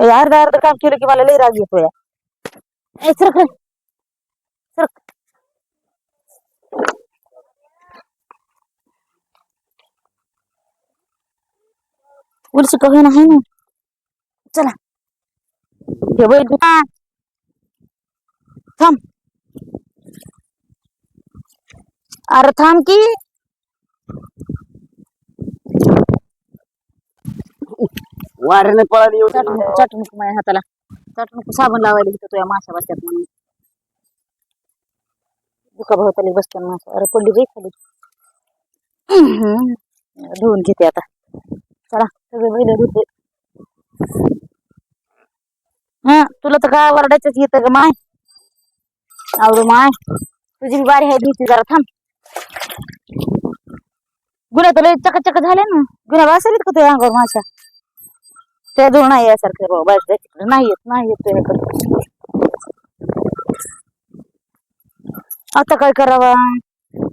अर्ध अर्ध काम केलं की मला लई राग येतो या सरक. सरक उलशी का होईना आहे ना चला। बैल तू- हा. थांब अरे थांब की? वाऱ्याने पळाली एवढी. चट नको माझ्या हाताला. चटणूक साबण लावायला घेतो तुझ्या माशा बसत्यात म्हणून. दुखा भोवताली बसतात माशा अरे पडली बाई खाली. धुवून घेते आता. चला सगळे बैल धुते हा तुला तर काय वरडायचंच येतं ग माय. आवडू माय. तुझी बी बारी आहे धुती जरा थांब. गुन्हा तर चकचक झाले ना. गुन्हा वाचलीत का तुझ्या अंगावर माशा त्या जवळ नाही यासारखं बाबा बस नाहीयेत तिकडे नाही येत नाही येत आता काय करावा?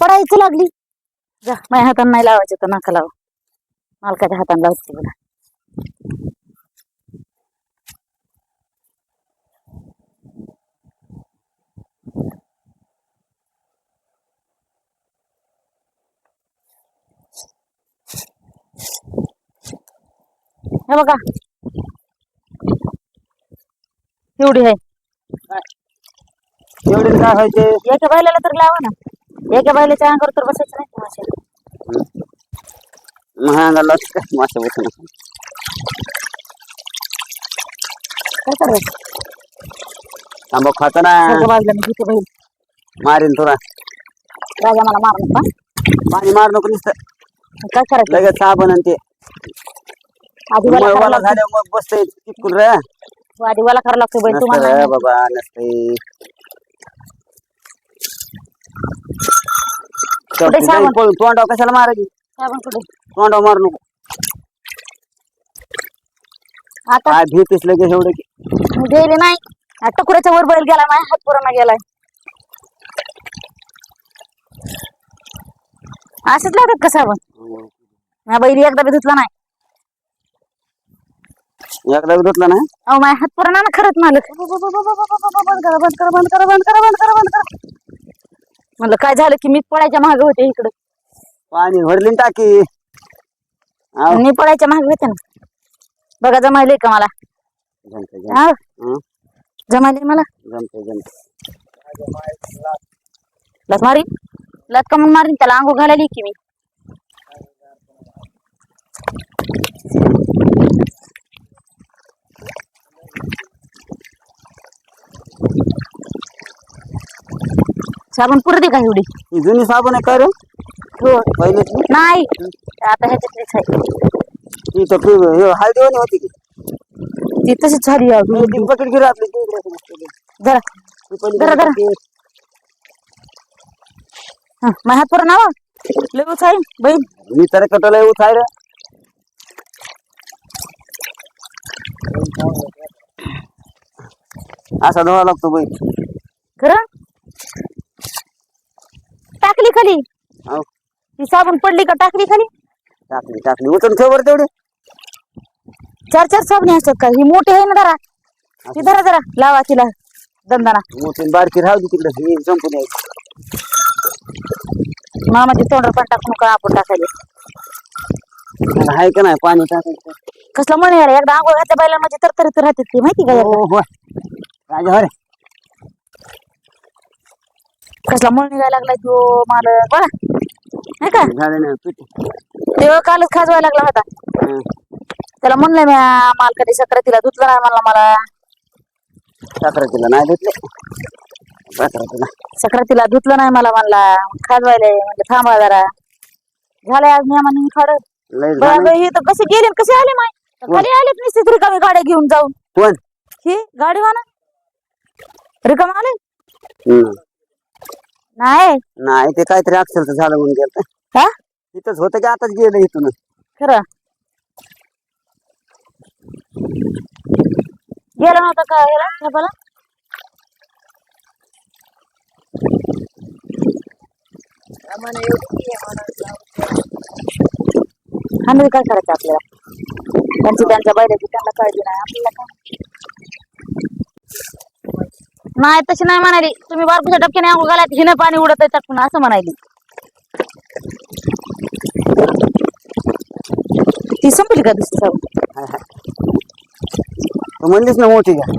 पडायचं लागली. जा माझ्या हाताने नाही लावायचं तर नका लावा. मालकाच्या हाताने लावते बघा. हे बघा. एवढी आहे. एवढे काय व्हायचे एका बैलाला तर लावा ना. एका बैलाच्या अंगावर तर बसायचं नाही का माशा महागाला मासे बसून. काय करायचं? तांबा खाताना एका बाजूला मी घेते बैल. मारीन थोडा राजा मला मार नका पाणी मार नको नुसतं. काय करायचं? लगेच साबण आणि ते. करावं लागतं. झाल्यावर मग बसतंय चिपकून रे. आधी मला करावं लागतं बैल नसतं तुम्हाला रे नाही. बाबा कुठे? पळून. तोंडाव कशाला मारायची? साबण कुठे? तोंडाव मारू नको. आता? काय भीतीस लगेच एवढं की. गेले नाही. हा टकुऱ्याच्या वर बैल गेला माझ्या हात पुराणा गेलाय. असंच लागत का साबण माझ्या बैल एकदा बी धुतला नाही. एकदा बी धुतला ना अहो माझ्या हात पुराणा ना खरंच मालक. बंद करा बंद करा बंद करा बंद करा बंद करा बंद करा म्हणलं काय झालं की मी पळायच्या मागे होते इकडं. पाणी भरली ना टाकी. आव. मी पळायच्या मागे होते ना. बघा जमायले का मला? जमतंय, जमतंय. हा? हं? जमायले मला? जमतंय, जमतंय. लत मारी. लत कमून मारीन त्याला आंघोळ घालायली की मी. साबण पुरते का एवढी? ही जुनी साबण आहे काय रे? हो. नाही. आता ह्याच्यातलीच आहे. ती तर पि- हे होती की? ती तशीच झाली आहे ती- ती आपली ती इकडे असते. जरा. ती पहिली जरा, जरा. ती- हा माझ्या हात पुरा नावा. लगेच आहे बहीण. मी तर कटोला येऊ आहे रे असा धुवा लागतो बाई. खरं? टाकली खाली? हो ती साबण पडली का टाकली खाली? टाकली टाकली. उचलून ठेव बरं तेवढे. चार चार साबणे असतात का? ही मोठी आहे ना जरा? ती धरा जरा. लावा तिला दंदाना मोठी बारकी राहू दे तिकडे. ही संपून यायची मामाची तोंडावर पण टाकू नका आपण टाकायला. आहे का नाही पाणी टाकायचं. कसला म्हणे यार एकदा आंघोळ घातल्या बायला म्हणजे तर तर राहतात ती माहिती का हो एकदा? हो. राजा हो रे कसला म्हण निघायला लागलाय तो मला बघा नाही का? झालं ना पिठी. तेव्हा कालच खाजवायला लागला होता. हं. त्याला म्हणलंय मी मालकाने सक्रातीला धुतलं नाही म्हणला मला. साखरेतीला नाही धुतले. साखरेतीला सक्रातीला धुतलं नाही मला म्हणला खाजवायला म्हणजे थांबा जरा. झालंय आज मी खाड लय झालं. बरं हे तर कसे गेले कसे आले माय? खाली आलेच नसते रिकामी गाड्या घेऊन जाऊन. कोण? ही गाडी वाना रिकाम आले? हं. नाही. नाही ते काहीतरी अक्षरचं झालं म्हणून गेलं. हा? इथंच होतं की आताच गेलं इथून? खरं. गेला नव्हता का ह्याला ठेपाला आणि काय करायचं आपल्याला? त्यांची त्यांच्या बैलाची त्यांना काळजी नाही आपल्याला काय? नाही तशी नाही म्हणाली. तुम्ही बारपूच्या डबक्याने अंघोळ घालात हिनं पाणी उडत आहे टाकून असं म्हणाली. ती संपली का दुसरी म्हणलीस ना मोठी घ्या.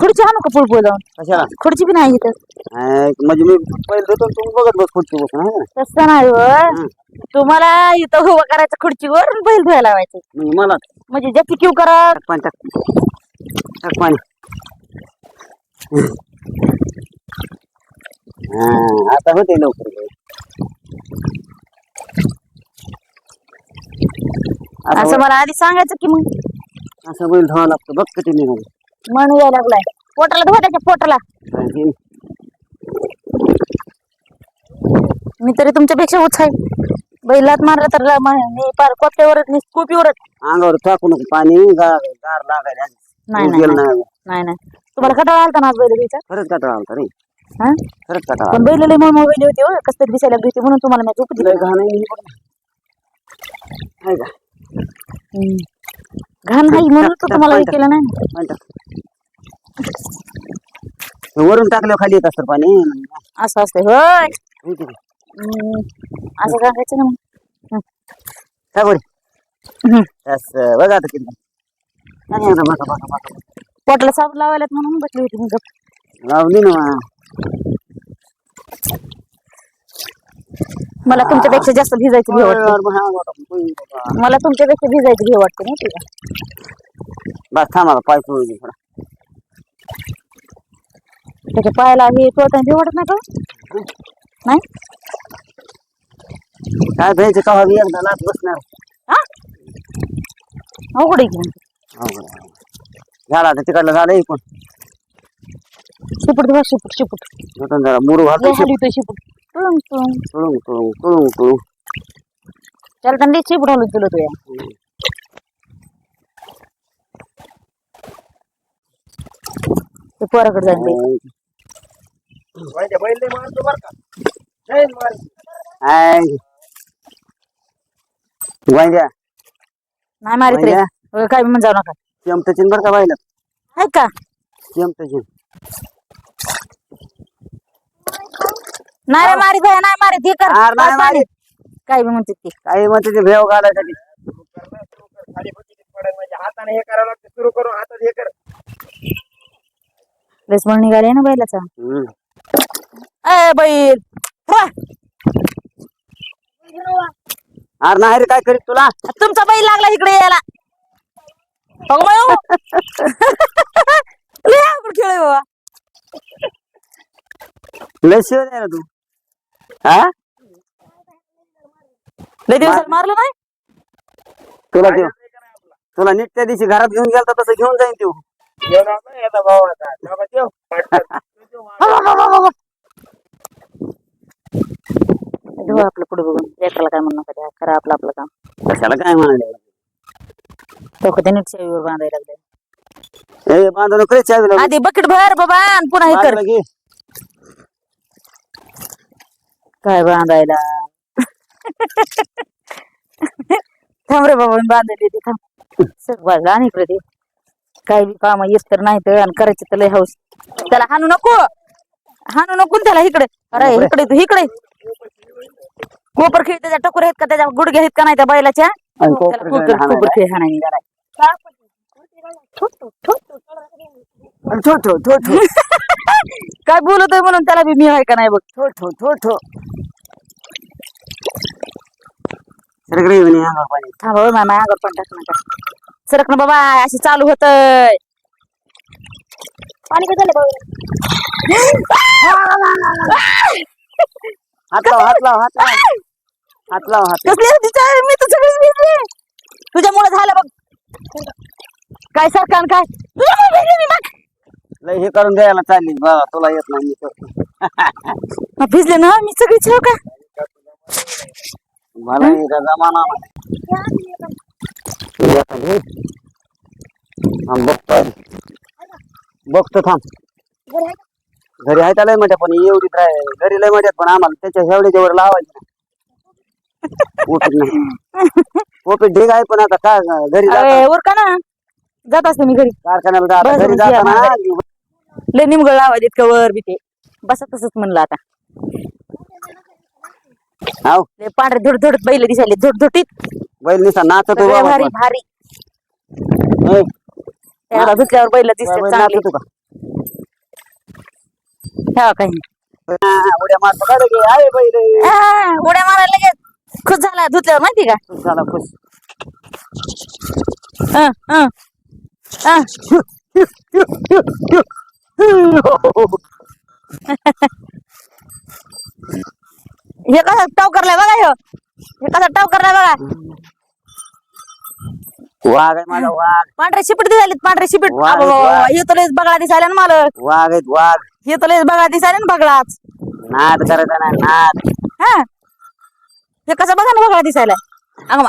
खुर्ची आणू का पुळपुळ जाऊन कशाला खुर्ची बी नाही इथं. म्हणजे मी पहिले देतो तुम्ही बघत बस बसून आहे ना तसं नाही हं. तुम्हाला इथं उभं करायचं खुर्चीवर आणि बैल धुवायला लावायचं. म्हणजे मला म्हणजे ज्याची क्यू करा. टाक पाणी टाक टाक पाणी हा, आता होते लवकर. असं असं मला आधी सांगायचं की मग. असं बैल धावा लागतं बघ किती निघाले. मन यायला लागलाय. पोटाला धुवा त्याच्या पोटाला. मी तरी तुमच्यापेक्षा उच आहे बैलात मारला तर ला- मा- मी पार कोपऱ्यावरच मी स्कूपीवरच अंगावर टाकू नको. पाणी गार गार लागायला. नाही, नाही. नाही. नाही. नाही तुम्हाला कटाळा आलता ना आज बैल घ्यायचा? खरंच कटाळा आलता रे. हा? खरंच कटाळा पण बैल लय मळमळ बैल होती हो. कसं तरी दिसायला लागली होती म्हणून तुम्हाला मी झोप आलता. लय घाण आहे. ही बघ. हाय का? घाण नाही म्हणून तर तुम्हाला हे. केलं नाही. पाणी टाक. हे वरून टाकल्यावर खाली येत असतं पाणी. असं असतं होय. हे किती? हम्म. असं सांगायचं ना. काय. असं बघा आता किती. आणि आता बघा बघा बघा. पोटाला साबण लावायला म्हणून बसली होती मी. लावली ना. मला तुमच्यापेक्षा जास्त भिजायची वाटते. मला तुमच्यापेक्षा भिजायची भीव वाटते नाही का? बस थांबा पाय दे थोडा. त्याच्या पायाला हे चोळताना भीव वाटत नाही का? नाही? काय भ्यायचं का हवी एकदा लाच बसणार. हा? अवघड आहे की मग. अवघड आहे. झाला आता तिकडलं झालं एकूण शिपूट धुवा शिपूट शिपूट. नंतर जरा मुरू लय घालतो शिपूट. टुळुंग टुळुंग. तुळून त्याला लय शिपूट तो या. ते पोराकडे जाईल ते. हाय वांग्या. नाही मारित रे. होय, काय म्हणून जाऊ नका. चमटचिन बरं का बायला आहे का? चमटचिन नाही रे मारित भाई नाही मारित. हे कर. अरे नाही पाच मारीत. पाणी. काय बी म्हणते ते. काही म्हणते ते भेव घालायसाठी. हाताने हे करावं लागतं सुरू करून हातात हे कर म्हणून निघाले ना बैलाचा हम्म. अय बैल अरे नाही रे काय करीत तुला? तुमचा बैल लागला इकडे यायला. बघ बायो. लय अवघड खेळ आहे बाबा. लय शिव आहे ना तू? हा लय दिवसात मारलं नाही? तुला देऊ तुला नीट त्या दिवशी घरात घेऊन गेलता तसं घेऊन जाईन तू घेऊन ना याचा भाऊ पटकन. धुवा आपलं पुढे बघून लेकराला काय म्हणू नका द्या खरं आपलं आपलं काम. कशाला काय म्हणाले ते नीट शेवीवर बांधायला लागले. ए नको रे. आधी बकेट भर बाबा आणि पुन्हा हे कर. काय बांधायला? थांब रे बाबा मी बांधून देते थांब. सर बाजला आणि इकडे ते काय बी काम येत तर नाही तर आणि करायचे तर लय हौस. त्याला हाणू नको. हाणू नको न त्याला इकडे. अरे इकडे तू इकडे. कोपर खेळ त्याच्या टकोर आहेत का? त्याच्या गुडघे आहेत का नाही त्या बैलाच्या? आणि त्याला कोपऱ्यात कोपर हाणायला. कोपर खेळ हाणायला आणि थो थो थो थो. काय बोलतोय म्हणून त्याला बी मी आहे का नाही बघ? थो थो थो थो. या अंगावर पाणी. थांबा हो मामा अंगावर पण टाक नका सरक ना बाबा अशी चालू होतय. पाणी काय झालं हात लाव हात लाव हात लाव. हात लाव हात कसली आहे तिच्या मी तर सगळीच भिजली तुझ्यामुळे झालं बघ. काय सरकार काय? तुझ्यामुळे भिजली मी मग. लय हे करून द्यायला चालली. बाबा तुला येत नाही मी करतो. मग भिजले ना? मी सगळी छेव का? मला हे का जमाना नाही. बघतो. बघतो थांब. घरी आहे लय मोठ्या पण एवढीच राह घरी लय मोठ्यात पण आम्हाला त्याच्या एवढ्याच्या वर लावायची ओपे ढीग आहे पण आता काय घरी जाता अरे उरका ना जात असते मी घरी. कारखान्याला जाता बस, घरी बस, या जाताना माघारी. लय निमगळ लावायचे इतकं वर बी ते. बसा तसंच म्हणलं आता. हाव. लय पांढरे धुड धुड बैल दिसायले धुड धुटीत. बैल निसा नाचतो सगळे बाबा भारी. भारी. ए, धुतल्यावर बैल दिसते बैल चांगले. नाचतो ठेवा काही. हा, उड्या मारतो. का रे? आहे बैल. आ, उड्या मारायला लगेच. खुश झाला धुतल्यावर माहिती का? खुश झाला खुश. हं, हं. हं. हे कसं टाव करलाय बघा ह्यो. हे कसं टाव करलाय बघा. वाघ आहे माझा वाघ. पांढरे शिपट दिसायलेत पांढरे शिपट. अबो. हे तर लयच बगळा दिसायला ना मला वाघ आहेत वाघ. हे तर लयच बगळा दिसायला ना बगळाच. नाद करायचा ना नाद. हा. हे कसं बघा ना बगळा दिसायला. अगं मा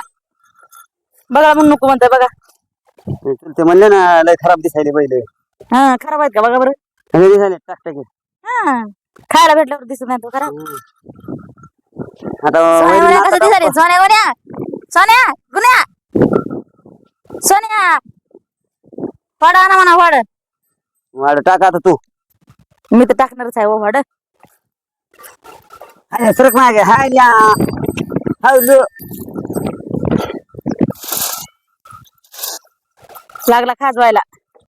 बगळा म्हणून नको म्हणताय बघा. ते म्हणले ना लय खराब दिसायले बैल हा खराब आहेत का? बघा बरं. कसे दिसायले टाकटाकी हा खायला भेटल्यावर दिसत नाही तो खरा. आता सोन्या कसं दिसायले. सोन्या गुन्या सोन्या गुन्या सोन्या. फडा ना म्हणा फड वाढ टाक आता तू. मी तर टाकणारच आहे हो अरे सरक मागे. हाय या. हाय लो. लागला खाजवायला